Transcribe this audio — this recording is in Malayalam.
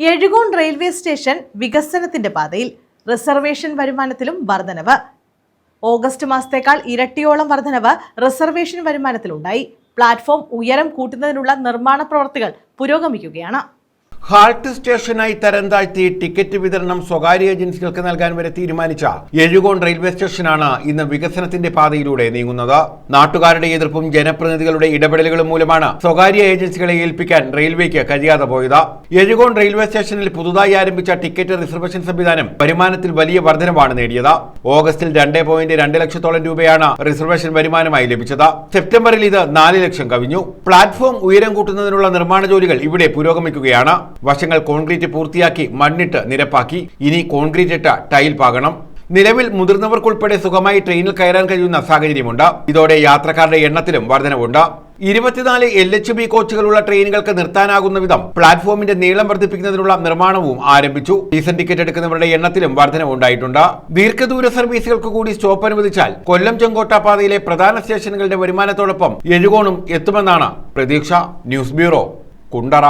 എഴുകോൺ റെയിൽവേ സ്റ്റേഷൻ വികസനത്തിന്റെ പാതയിൽ റിസർവേഷൻ വരുമാനത്തിലും വർധനവ്. ഓഗസ്റ്റ് മാസത്തേക്കാൾ ഇരട്ടിയോളം വർധനവ് റിസർവേഷൻ വരുമാനത്തിലുണ്ടായി. പ്ലാറ്റ്ഫോം ഉയരം കൂട്ടുന്നതിനുള്ള നിർമ്മാണ പ്രവർത്തികൾ പുരോഗമിക്കുകയാണ്. ഹാൾട്ട് സ്റ്റേഷനായി തരം താഴ്ത്തി ടിക്കറ്റ് വിതരണം സ്വകാര്യ ഏജൻസികൾക്ക് നൽകാൻ വരെ തീരുമാനിച്ച എഴുകോൺ റെയിൽവേ സ്റ്റേഷനാണ് ഇന്ന് വികസനത്തിന്റെ പാതയിലൂടെ നീങ്ങുന്നത്. നാട്ടുകാരുടെ എതിർപ്പും ജനപ്രതിനിധികളുടെ ഇടപെടലുകളും മൂലമാണ് സ്വകാര്യ ഏജൻസികളെ ഏൽപ്പിക്കാൻ റെയിൽവേക്ക് കഴിയാതെ പോയത്. എഴുകോൺ റെയിൽവേ സ്റ്റേഷനിൽ പുതുതായി ആരംഭിച്ച ടിക്കറ്റ് റിസർവേഷൻ സംവിധാനം വരുമാനത്തിൽ വലിയ വർധനമാണ് നേടിയത്. ഓഗസ്റ്റിൽ രണ്ട് പോയിന്റ് രണ്ട് ലക്ഷത്തോളം രൂപയാണ് റിസർവേഷൻ വരുമാനമായി ലഭിച്ചത്. സെപ്റ്റംബറിൽ ഇത് നാല് ലക്ഷം കവിഞ്ഞു. പ്ലാറ്റ്ഫോം ഉയരം കൂട്ടുന്നതിനുള്ള നിർമ്മാണ ജോലികൾ ഇവിടെ പുരോഗമിക്കുകയാണ്. വശങ്ങൾ കോൺക്രീറ്റ് പൂർത്തിയാക്കി മണ്ണിട്ട് നിരപ്പാക്കി. ഇനി കോൺക്രീറ്റ് ഇട്ട ടൈൽ പാകണം. നിലവിൽ മുതിർന്നവർക്കുൾപ്പെടെ സുഖമായി ട്രെയിനിൽ കയറാൻ കഴിയുന്ന സാഹചര്യമുണ്ട്. ഇതോടെ യാത്രക്കാരുടെ എണ്ണത്തിലും വർധനവുണ്ട്. ഇരുപത്തിനാല് എൽ എച്ച് ബി കോച്ചുകളുള്ള ട്രെയിനുകൾക്ക് നിർത്താനാകുന്ന വിധം പ്ലാറ്റ്ഫോമിന്റെ നീളം വർദ്ധിപ്പിക്കുന്നതിനുള്ള നിർമ്മാണവും ആരംഭിച്ചു. സീസൺ ടിക്കറ്റ് എടുക്കുന്നവരുടെ എണ്ണത്തിലും വർധനവുണ്ടായിട്ടുണ്ട് ദീർഘദൂര സർവീസുകൾക്ക് കൂടി സ്റ്റോപ്പ് അനുവദിച്ചാൽ കൊല്ലം ചെങ്കോട്ട പാതയിലെ പ്രധാന സ്റ്റേഷനുകളുടെ വരുമാനത്തോടൊപ്പം എഴുകോണും എത്തുമെന്നാണ് പ്രതീക്ഷ. News bureau Kundara.